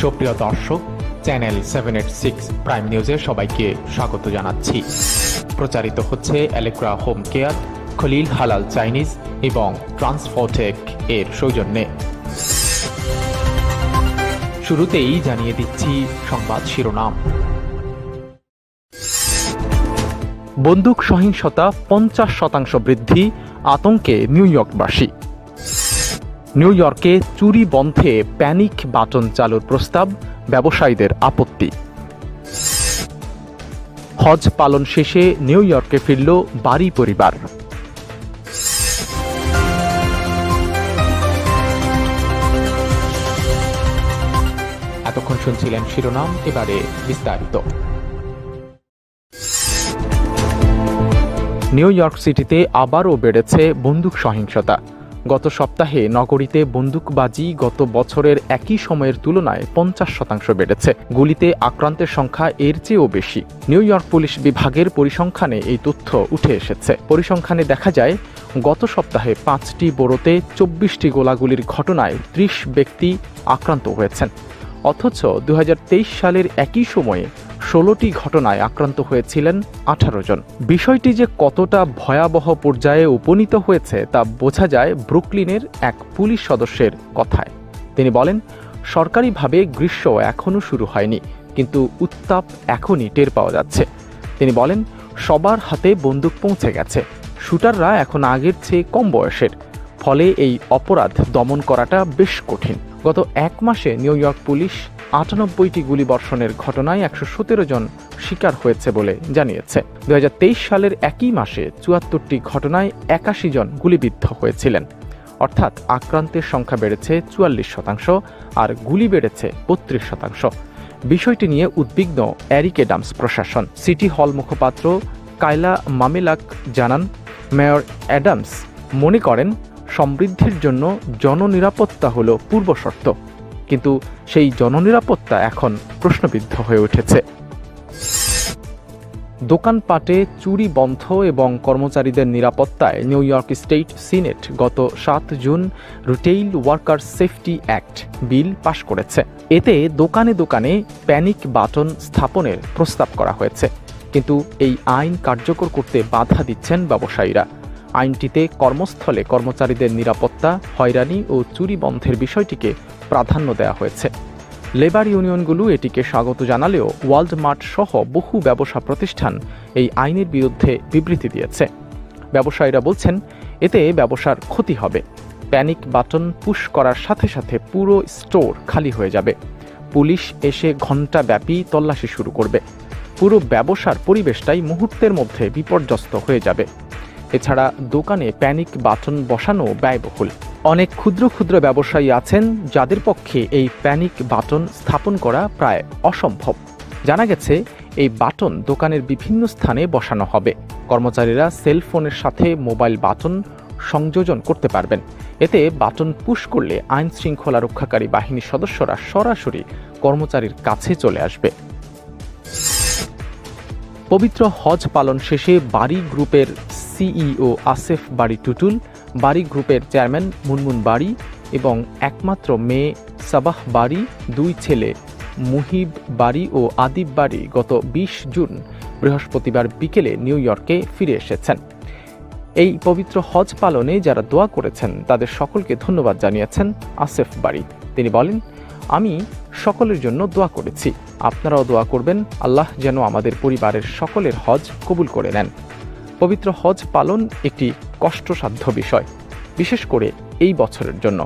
সুপ্রিয় দর্শক, channel seven eight six prime নিউজে সবাইকে স্বাগত জানাচ্ছি। প্রচারিত হচ্ছে অ্যালেক্রা হোম কেয়ার খলিল হালাল চাইনিজ এবং ট্রান্সফোটেক এর সৌজন্যে। শুরুতেই জানিয়ে দিচ্ছি সংবাদ শিরোনাম। বন্দুক সহিংসতা পঞ্চাশ শতাংশ বৃদ্ধি, আতঙ্কে নিউ ইয়র্কবাসী। নিউ ইয়র্কে চুরি বন্ধে প্যানিক বাটন চালুর প্রস্তাব, ব্যবসায়ীদের আপত্তি। হজ পালন শেষে নিউ ইয়র্কে ফিরল বাড়ি পরিবার। এতক্ষণ শুনছিলেন শিরোনাম, এবারে বিস্তারিত। নিউ ইয়র্ক সিটিতে আবারও বেড়েছে বন্দুক সহিংসতা। গত সপ্তাহে নগরীতে বন্দুকবাজি গত বছরের একই সময়ের তুলনায় পঞ্চাশ শতাংশ বেড়েছে। গুলিতে আক্রান্তের সংখ্যা এর চেয়েও বেশি। নিউ ইয়র্ক পুলিশ বিভাগের পরিসংখ্যানে এই তথ্য উঠে এসেছে। পরিসংখ্যানে দেখা যায়, গত সপ্তাহে পাঁচটি বোরোতে চব্বিশটি গোলাগুলির ঘটনায় ত্রিশ ব্যক্তি আক্রান্ত হয়েছেন। অথচ দুই হাজার তেইশ সালের একই সময়ে ষোলোটি ঘটনায় আক্রান্ত হয়েছিলেন আঠারো জন। বিষয়টি যে কতটা ভয়াবহ পর্যায়ে উপনীত হয়েছে তা বোঝা যায় ব্রুকলিনের এক পুলিশ সদস্যের কথায়। তিনি বলেন, সরকারিভাবে গ্রীষ্ম এখনও শুরু হয়নি, কিন্তু উত্তাপ এখনই টের পাওয়া যাচ্ছে। তিনি বলেন, সবার হাতে বন্দুক পৌঁছে গেছে। শুটাররা এখন আগের চেয়ে কম বয়সের, ফলে এই অপরাধ দমন করাটা বেশ কঠিন। গত এক মাসে নিউ ইয়র্ক পুলিশ আটানব্বইটি গুলিবর্ষণের ঘটনায় একশো সতেরো জন শিকার হয়েছে বলে জানিয়েছে। দুহাজার তেইশ সালের একই মাসে চুয়াত্তরটি ঘটনায় একাশি জন গুলিবিদ্ধ হয়েছিলেন। অর্থাৎ আক্রান্তের সংখ্যা বেড়েছে চুয়াল্লিশ শতাংশ আর গুলি বেড়েছে বত্রিশ শতাংশ। বিষয়টি নিয়ে উদ্বিগ্ন অ্যারিকেডামস প্রশাসন। সিটি হল মুখপাত্র কাইলা মামেলাক জানান, মেয়র অ্যাডামস মনে করেন সমৃদ্ধির জন্য জননিরাপত্তা হল পূর্বশর্ত। কিন্তু সেই জননিরাপত্তা এখন প্রশ্নবিদ্ধ হয়ে উঠেছে। দোকানপাটে চুরি বন্ধ এবং কর্মচারীদের নিরাপত্তায় নিউ ইয়র্ক স্টেট সিনেট গত সাত June retail worker safety act bill পাশ করেছে। এতে দোকানে দোকানে প্যানিক বাটন স্থাপনের প্রস্তাব করা হয়েছে। কিন্তু এই আইন কার্যকর করতে বাধা দিচ্ছেন ব্যবসায়ীরা। আইনটিতে কর্মস্থলে কর্মচারীদের নিরাপত্তা, হয়রানি ও চুরি বন্ধের বিষয়টিকে প্রাধান্য দেওয়া হয়েছে। লেবার ইউনিয়নগুলো এটিকে স্বাগত জানালেও ওয়ার্ল্ড মার্ট সহ বহু ব্যবসা প্রতিষ্ঠান এই আইনের বিরুদ্ধে বিবৃতি দিয়েছে। ব্যবসায়ীরা বলছেন, এতে ব্যবসার ক্ষতি হবে। প্যানিক বাটন পুশ করার সাথে সাথে পুরো স্টোর খালি হয়ে যাবে। পুলিশ এসে ঘণ্টাব্যাপী তল্লাশি শুরু করবে। পুরো ব্যবসার পরিবেশটাই মুহূর্তের মধ্যে বিপর্যস্ত হয়ে যাবে। এছাড়া দোকানে প্যানিক বাটন বসানো ব্যয়বহুল। অনেক ক্ষুদ্র ক্ষুদ্র ব্যবসায়ী আছেন যাদের পক্ষে এই প্যানিক বাটন স্থাপন করা প্রায় অসম্ভব। জানা গেছে, এই বাটন দোকানের বিভিন্ন স্থানে বসানো হবে। কর্মচারীরা সেলফোনের সাথে মোবাইল বাটন সংযোজন করতে পারবেন। এতে বাটন পুশ করলে আইন শৃঙ্খলা রক্ষাকারী বাহিনীর সদস্যরা সরাসরি কর্মচারীর কাছে চলে আসবে। পবিত্র হজ পালন শেষে বাড়ি গ্রুপের সিইও আসেফ বাড়ি টুটুল, বাড়ি গ্রুপের চেয়ারম্যান মুনমুন বাড়ি এবং একমাত্র মেয়ে সাবাহ বাড়ি, দুই ছেলে মুহিব বাড়ি ও আদিব বাড়ি গত বিশ জুন বৃহস্পতিবার বিকেলে নিউ ইয়র্কে ফিরে এসেছেন। এই পবিত্র হজ পালনে যারা দোয়া করেছেন, তাদের সকলকে ধন্যবাদ জানিয়েছেন আসেফ বাড়ি। তিনি বলেন আমি সকলের জন্য দোয়া করেছি। আপনারাও দোয়া করবেন, আল্লাহ যেন আমাদের পরিবারের সকলের হজ কবুল করে নেন। পবিত্র হজ পালন একটি কষ্টসাধ্য বিষয়, বিশেষ করে এই বছরের জন্য।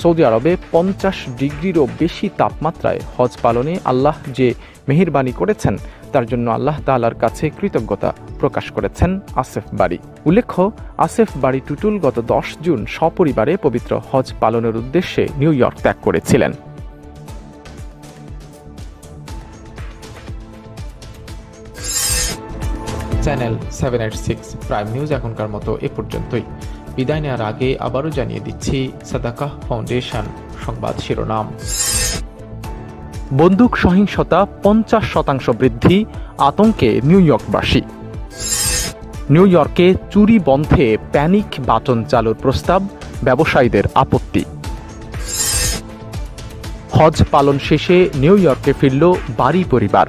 সৌদি আরবে পঞ্চাশ ডিগ্রিরও বেশি তাপমাত্রায় হজ পালনে আল্লাহ যে মেহেরবানি করেছেন, তার জন্য আল্লাহ তালার কাছে কৃতজ্ঞতা প্রকাশ করেছেন আসেফ বাড়ি উল্লেখ্য, আসেফ বাড়ি টুটুল গত দশ জুন সপরিবারে পবিত্র হজ পালনের উদ্দেশ্যে নিউ ইয়র্ক ত্যাগ করেছিলেন। Channel seven eight six prime news এখনকার মতো এ পর্যন্তই। বিদায় নেওয়ার আগে আবারও জানিয়ে দিচ্ছি সাদাকাহ ফাউন্ডেশন সংবাদ শিরোনাম। বন্দুক সহিংসতা পঞ্চাশ শতাংশ বৃদ্ধি, আতঙ্কে নিউ ইয়র্কবাসী। নিউ ইয়র্কে চুরি বন্ধে প্যানিক বাটন চালুর প্রস্তাব, ব্যবসায়ীদের আপত্তি। হজ পালন শেষে নিউ ইয়র্কে ফিরল বাড়ি পরিবার।